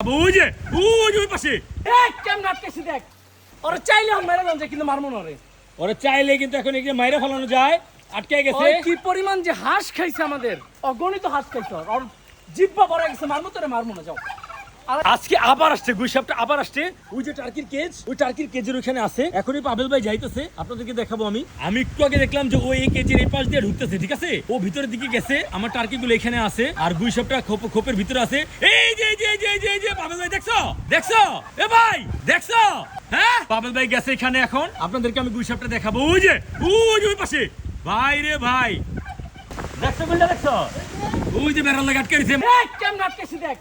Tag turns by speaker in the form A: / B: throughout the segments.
A: ওই যে ওই ওই পাশে।
B: এক কেমন আটকেছি দেখ? ওরে চাইলে আমি মেরে লঞ্চে কিন্তু মারমু না রে
A: ওরে চাইলে কিন্তু এখন এখানে মাইরে ফলানো যায়। আটকে গেছে।
B: কি পরিমাণ যে হাঁস খাইছে আমাদের। অগণিত হাঁস খাইছে। ওর। জিব্বা বড় গেছে মারমু তোরে মারমু না যাও।
A: আজকে আবার আসছে, গুইসাপটা আবার আসছে। ওই যে টার্কির কেজ ওই টার্কির কেজের ওখানে আছে। এখনই পাবেল ভাই যাইতেছে, আপনাদেরকে দেখাবো আমি। আমি একটু আগে দেখলাম যে ও এই কেজের এই পাশ দিয়ে ঢুকতেছে, ঠিক আছে? ও ভিতরের দিকে গেছে, আমার টার্কি গুলো এখানে আছে, আর গুইসাপটা খোপ, খোপের ভিতরে আছে। এই যে যে যে যে যে পাবেল ভাই, দেখছ? দেখছ? এ ভাই, দেখছ? হ্যাঁ? পাবেল ভাই গেছে এখানে এখন। আপনাদেরকে আমি গুইসাপটা দেখাবো। ওই যে ওই যে ওই পাশে। ভাই রে ভাই। দেখছ বিলটা দেখছ? ওই যে বেড়াল লাগে আটকে দিছে
B: কেমন আটকেছি দেখ?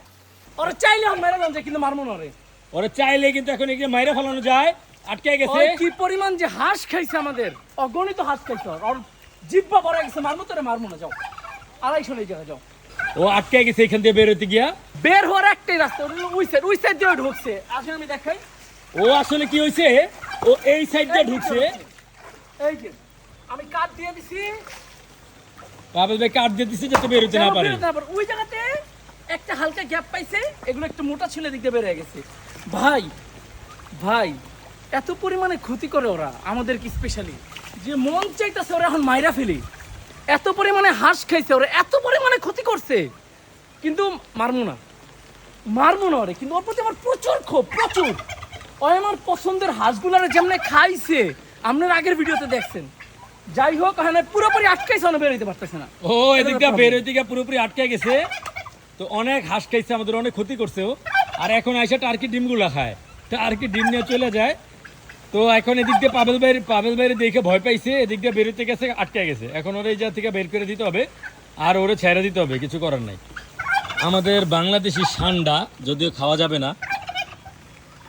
B: ওরা চাইলে আমি মেরে লঞ্চে কিন্তু মারমু না রে
A: ওরা চাইলে কিন্তু এখন এখানে মাইরে ফেলানো যায় আটকে গেছে।
B: কি পরিমাণ যে হাঁস খাইছে আমাদের অগণিত হাঁস খাইছে ওর। জিব্বা বড় গেছে মারমু তোরে মারমু না যাও। আড়াইশো এই জায়গা যাও।
A: ও আটকে গেছে এখান দিয়ে বেরোতে গিয়া?
B: বের হওয়ার একটাই রাস্তা ওই সাইড ওই সাইড দিয়ে ঢুকছে। আসলে আমি দেখাই।
A: ও আসলে কি হয়েছে ও এই সাইড দিয়ে ঢুকছে।
B: এই যে আমি কাট দিয়ে দিছি।
A: পাবেল ভাই কাট দিয়ে দিছে যাতে বেরোতে না পারে।
B: ওই জায়গাতে একটা হালকা গ্যাপ পাইছে এগুলো একটু মোটা ছিল দিক বেড়ে গেছে। ভাই ভাই এত পরিমাণে ক্ষতি করে ওরা আমাদের কি স্পেশালি যে মন চাইতেছে ওরা এখন মাইরা ফেলি। এত পরিমাণে হাঁস খাইছে ওরা এত পরিমাণে ক্ষতি করছে। কিন্তু মারমু না। মারমু না ওরে কিন্তু ওর প্রতি আমার প্রচুর ক্ষোভ প্রচুর। ও আমার পছন্দের হাঁসগুলারে যেমনে খাইছে আপনার আগের ভিডিওতে দেখছেন। যাই হোক এখানে পুরোপুরি আটকাইছে অনেক বেরোতে পারতেছে না।
A: ও এদিক দিয়ে বেরোতে গিয়ে পুরোপুরি আটকে গেছে। তো অনেক হাঁস খাইছে, আমাদের অনেক ক্ষতি করছে ও। আর এখন আইসা টার্কি ডিমগুলো খায়। টার্কি ডিম নিয়ে চলে যায়। তো এখন এদিক দিয়ে পাবেল ভাইয়ের পাবেল বাইরে দেখে ভয় পাইছে, এদিক দিয়ে বেরোতে গেছে, আটকে গেছে। এখন ওরা এই জায়গা থেকে বের করে দিতে হবে, আর ওরে ছেড়ে দিতে হবে, কিছু করার নাই। আমাদের বাংলাদেশি সান্ডা, যদিও খাওয়া যাবে না,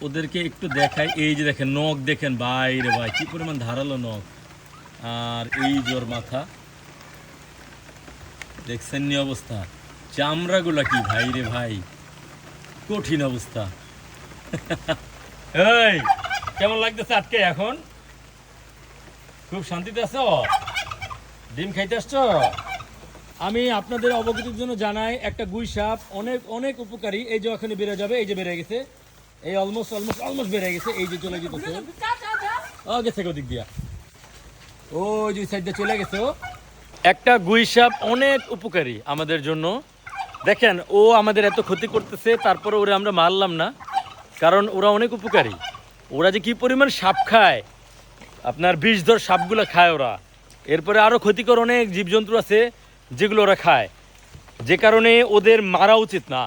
A: ওদেরকে একটু দেখাই। এই যে দেখেন, নখ দেখেন বাইরে ভাই, কি পরিমাণ ধারালো নখ। আর এই জোর মাথা, দেখছেন নি অবস্থা? চামড়াগুলা কি ভাই রে ভাই? কঠিন অবস্থা। এই, কেমন লাগতেছে আটকে এখন? খুব শান্তিতে আছো? ডিম খাইতে আসছো? আমি আপনাদের অবগতির জন্য জানাই একটা গুই সাপ অনেক অনেক উপকারী। এই যে ওখানে বেড়ে যাবে, এই যে বেড়ে গেছে। এই অলমোস্ট অলমোস্ট অলমোস্ট বেড়ে গেছে। এই যে চলে যেতেছে ও, গেছে ওদিক দিয়া। ও যে সাইড চলে গেছে একটা গুই সাপ অনেক উপকারী আমাদের জন্য। দেখেন, ও আমাদের এত ক্ষতি করতেছে, তারপরে ওরা আমরা মারলাম না, কারণ ওরা অনেক উপকারী। ওরা যে কি পরিমাণ সাপ খায়, আপনার বিষ ধর সাপগুলো খায় ওরা। এরপরে আরও ক্ষতিকর অনেক জীবজন্তু আছে, যেগুলো ওরা খায়। যে কারণে ওদের মারা উচিত না।